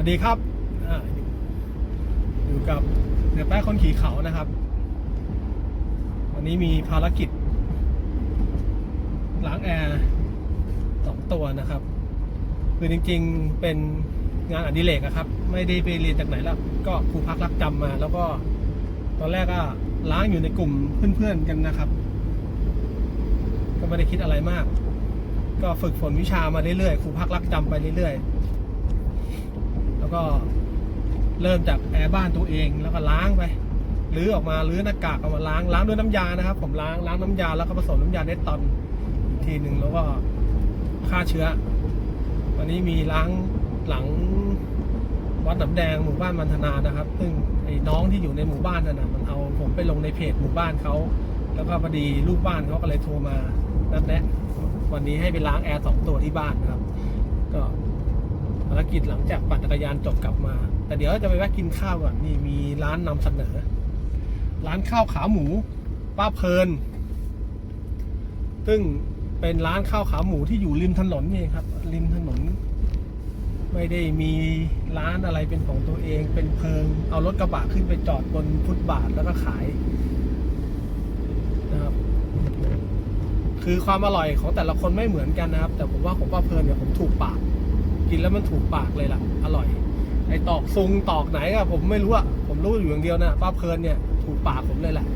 วัสดีครับออยู่กับเสือแป้คนขี่เขานะครับ วันนี้มีภารกิจล้างแอร์สองตัวนะครับ คือจริงๆเป็นงานอดิเรกอะครับ ไม่ได้ไปเรียนจากไหนแล้ว ก็ครูพักรักจำมา แล้วก็ตอนแรกก็ล้างอยู่ในกลุ่มเพื่อนๆกันนะครับ ก็ไม่ได้คิดอะไรมาก ก็ฝึกฝนวิชามาเรื่อยๆครูพักรักจำไปเรื่อยๆ แล้วก็เริ่มจากแอร์บ้านตัวเองแล้วก็ล้างไปรื้อออกมารื้อหน้ากากออกมาล้างล้างด้วยน้ำยานะครับ ผมล้างล้างน้ำยาแล้วก็ผสมน้ำยาเนตตอนทีหนึ่งแล้วก็ฆ่าเชื้อ วันนี้มีล้างหลังวัดหนำแดงหมู่บ้านมันธนานะครับ ซึ่งไอ้น้องที่อยู่ในหมู่บ้านนั่นนะมันเอาผมไปลงในเพจหมู่บ้านเขาแล้วก็พอดีลูกบ้านเขาก็เลยโทรมานัดแนะวันนี้ให้ไปล้างแอร์สองตัวที่บ้านนะครับ ก็ ภารกิจหลังจากปั่นจักรยานจบกลับมา แต่เดี๋ยวจะไปแวะกินข้าวก่อนนี่มีร้านนำเสนอ ร้านข้าวขาหมู ป้าเพลิน ซึ่งเป็นร้านข้าวขาหมูที่อยู่ริมถนนนี่ครับ ริมถนน ไม่ได้มีร้านอะไรเป็นของตัวเอง เป็นเพิง เอารถกระบะขึ้นไปจอดบนฟุตบาทแล้วก็ขายนะครับคือความอร่อยของแต่ละคนไม่เหมือนกันนะครับ แต่ผมว่าของป้าเพลินเนี่ยผมถูกปาก กินแล้วมันถูกปากเลยล่ะ อร่อย ไอตอกซุงตอกไหนอะผมไม่รู้อะผมรู้อยู่อย่างเดียวนะป้าเพลินเนี่ยถูกปากผมเลยแหละ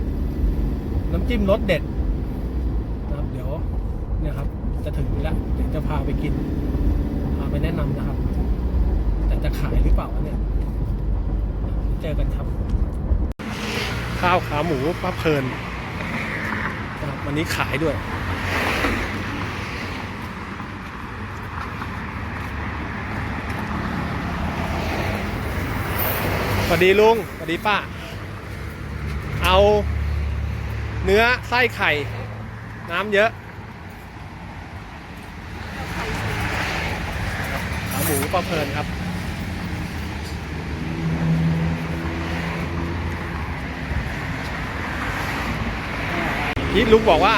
น้ำจิ้มรสเด็ดนะครับ เดี๋ยวเนี่ยครับ จะถึงแล้วเดี๋ยวจะพาไปกิน พาไปแนะนำนะครับ แต่จะขายหรือเปล่าเนี่ย เจอกันครับ ข้าวขาหมูป้าเพลินนะครับวันนี้ขายด้วย วัสดีลุงสวัสดีป้า เอาเนื้อไส้ไข่ น้ำเยอะขาหมูปลาเพลินครับนี่ลุงบอกว่า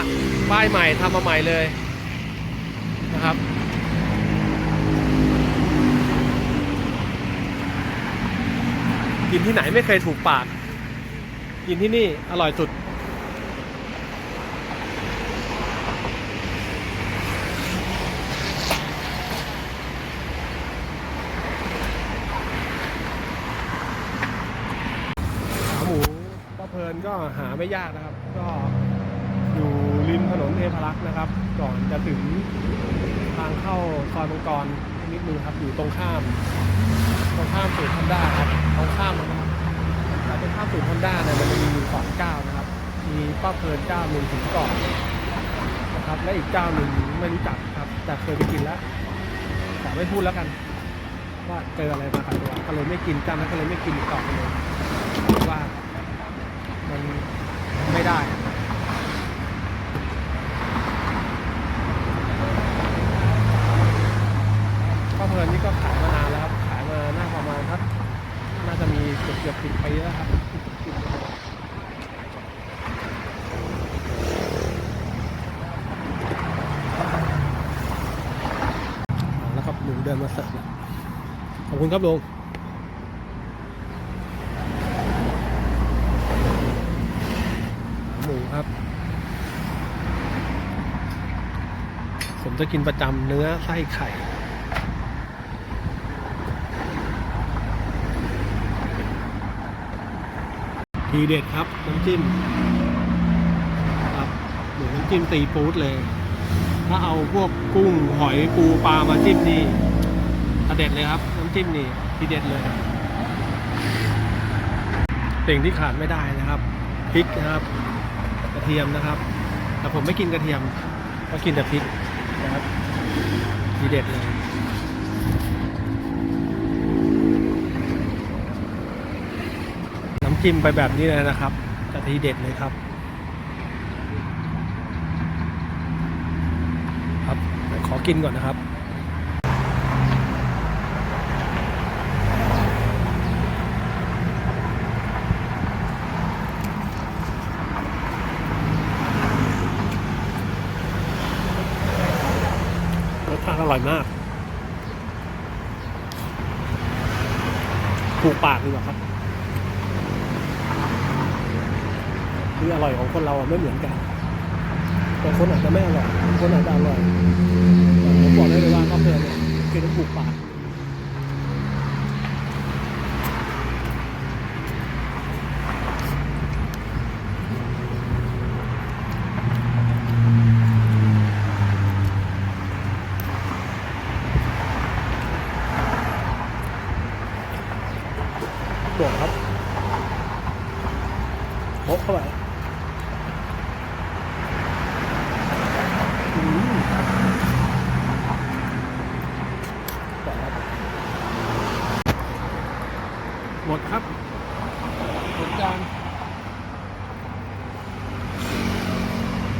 ป้ายใหม่ทำมาใหม่เลยนะครับ กินที่ไหนไม่เคยถูกปาก กินที่นี่อร่อยสุด ขาหมูป้าเพลินก็หาไม่ยากนะครับ ก็อยู่ริมถนนเทพรักษ์นะครับ ก่อนจะถึงทางเข้าซอยมังกรนิดนึงครับ อยู่ตรงข้าม ตรงข้ามศูนย์ฮอนด้าครับ ด้าเนี่ยมันจะมีอยู่สองเจ้านะครับ มีป้าเพลินเจ้าหนึ่งถึงก่อนนะครับ และอีกเจ้าหนึ่งไม่รู้จักครับ แต่เคยไปกินแล้ว แต่ไม่พูดแล้วกัน ว่าเจออะไรมาครับก็เลยไม่กินเจ้านั้นก็เลยไม่กินอีกต่อไปเลยว่ามันไม่ได้ ป้าเพลินนี่ก็ขายมานานแล้วครับ ขายมาน่าประมาณทักน่าจะมีเกือบเกือบสิบปีแล้วครับเอาแล้วครับลุงเดิน มาสิร์ฟแล้วขอบคุณครับลุงหมูครับ ผมจะกินประจำเนื้อไส้ไข่ทีเด็ดครับ น้ำจิ้มครับเหมือนน้ำจิ้มตีฟู้ดเลย ถ้าเอาพวกกุ้งหอยปูปลามาจิ้มนี่ เด็ดเลยครับ น้ำจิ้มนี่ทีเด็ดเลยสิ่งที่ขาดไม่ได้นะครับพริกนะครับ กระเทียมนะครับ แต่ผมไม่กินกระเทียมก็กินแต่พริกนะครับทีเด็ดเลยน้ำจิ้มไปแบบนี้เลยนะครับจะทีเด็ดเลยครับครับขอกินก่อนนะครับ ร่อยมาก ถูกปากดีกว่าครับ คืออร่อยของคนเราไม่เหมือนกันบางคนอาจจะไม่อร่อยบางคนอาจจะอร่อยผมบอกได้เลยว่าข้าวเพลินเนี่ยคือถูกปาก บวกครับพบเข้าไปอืมต่อครับหมดครับ หมดจาน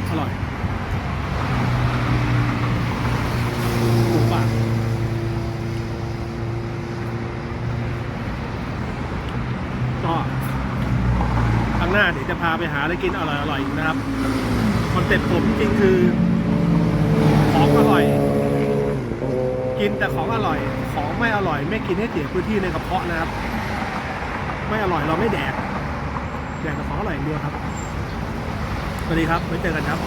อร่อยถูกปาก ก็ครั้งหน้าเดี๋ยวจะพาไปหาอะไรกินอร่อยๆอีกนะครับคอนเซ็ปต์ผมจริงคือ ของอร่อย กินแต่ของอร่อย ของไม่อร่อย ไม่กินให้เสียพื้นที่ในกระเพาะนะครับ ไม่อร่อยเราไม่แดกแดกแต่ของอร่อยอย่างเดียวครับสวัสดีครับไว้เจอกันครับ